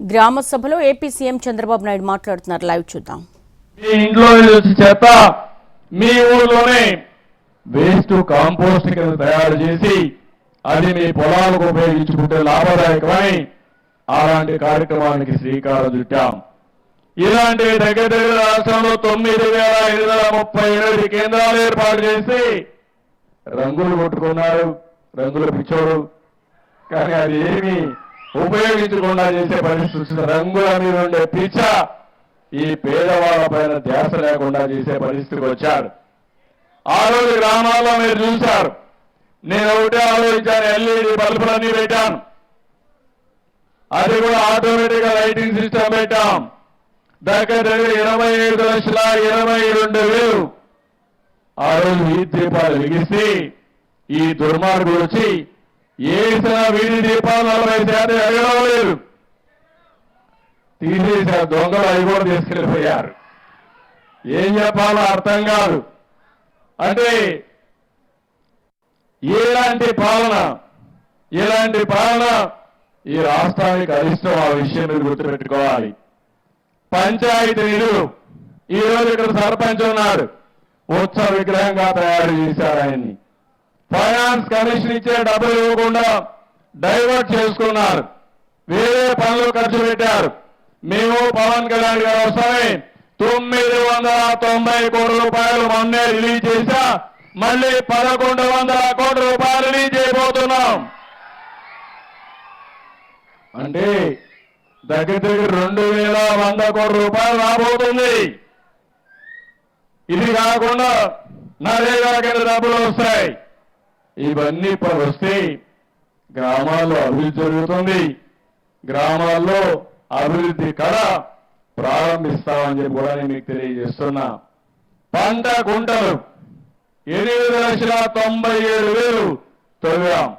గ్రామ సభలో AP CM Chandrababu Naidu మాట్లాడుతున్నారు. లైవ్ చూద్దాం. మీ ఇంట్లో చెత్త మీ ఊర్లోనే వేస్ట్ కాంపోస్ట్ కింద తయారు చేసి అది మీ పొలాలకు ఉపయోగించుకుంటే లాభదాయకమని అలాంటి కార్యక్రమానికి శ్రీకారం చుట్టాం. ఇలాంటి దగ్గర దగ్గర రాష్ట్రంలో తొమ్మిది వేల ఐదు వందల ముప్పై ఎనిమిది కేంద్రాలు ఏర్పాటు చేసి రంగులు కొట్టుకున్నారు. రంగులు పిచ్చోడు. కానీ అది ఏమి ఉపయోగించకుండా చేసే పరిస్థితి రంగుల మీద ఉండే పిచ్చ ఈ పేదవాళ్ళ పైన ధ్యాస లేకుండా చేసే పరిస్థితికి వచ్చాడు. ఆ రోజు గ్రామాల్లో మీరు చూశారు. నేను ఒకటే ఆలోచించాను ఎల్ఈడి బల్బులన్నీ పెట్టాను. అది కూడా ఆటోమేటిక్గా లైటింగ్ సిస్టమ్ పెట్టాం. దగ్గర దగ్గర ఇరవై ఐదు లక్షల ఇరవై రెండు వేలు. ఆ రోజు ఈ దీపాలు వెలిగిస్తే ఈ దుర్మార్గుడు వచ్చి వేసిన వీడి దీపాలు నలభై శాతం ఎగడం లేదు తీసేశారు దొంగలు అవి కూడా తీసుకెళ్ళిపోయారు. ఏం చెప్పాలో అర్థం కాదు. అంటే ఇలాంటి పాలన ఇలాంటి పాలన ఈ రాష్ట్రానికి అరిష్టం ఆ విషయం మీరు గుర్తుపెట్టుకోవాలి. పంచాయతీ నిధులు ఈ రోజు ఇక్కడ సర్పంచ్ ఉన్నాడు ఉత్సవ విగ్రహంగా తయారు చేశారు ఆయన్ని. ఫైనాన్స్ కమిషన్ ఇచ్చే డబ్బులు ఇవ్వకుండా డైవర్ట్ చేసుకున్నారు. వేరే పనులు ఖర్చు పెట్టారు. మేము పవన్ కళ్యాణ్ గారు వస్తామే తొమ్మిది వందల తొంభై కోట్ల రూపాయలు మొన్నే రిలీజ్ చేశా. మళ్ళీ పదకొండు వందల కోట్ల రూపాయలు రిలీజ్ చేయబోతున్నాం. అంటే దగ్గర దగ్గర రెండు వేల వంద కోట్ల రూపాయలు రాబోతుంది. ఇది కాకుండా నరేగా కింద డబ్బులు వస్తాయి. ఇవన్నీ ఇప్పుడు వస్తే గ్రామాల్లో అభివృద్ధి జరుగుతుంది. గ్రామాల్లో అభివృద్ధి కళ ప్రారంభిస్తామని చెప్పి కూడా నేను మీకు తెలియజేస్తున్నా. పంట గుంటలు ఎనిమిది లక్షల తొంభై ఏడు వేలు తవ్వాం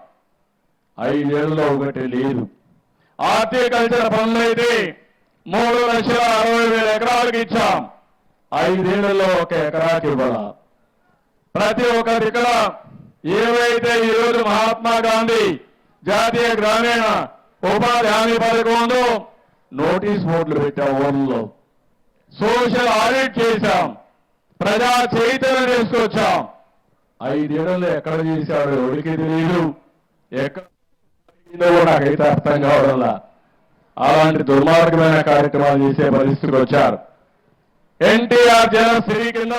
ఐదేళ్ళలో ఒకటి లేదు. హార్టికల్చర్ పనులైతే మూడు లక్షల అరవై వేల ఎకరాలకు ఇచ్చాం. ఐదేళ్ళలో ఒక ఎకరాకి ఇవ్వాల? ప్రతి ఒక్కరి ఇక్కడ ఏవైతే ఈరోజు మహాత్మా గాంధీ జాతీయ గ్రామీణ ఉపాధి హామీ పథకం ఉందో నోటీస్ బోర్డులు పెట్టాం ఊళ్ళో సోషల్ ఆడిట్ చేశాం. ప్రజా చైతన్యం తీసుకొచ్చాం. ఐదేళ్ళలో ఎక్కడ చేశాడు ఎవరికి తెలియదు ఎక్కడ నాకైతే అర్థం కావడంలా. అలాంటి దుర్మార్గమైన కార్యక్రమాలు చేసే పరిస్థితికి వచ్చారు. ఎన్టీఆర్ జనశ్రీ కింద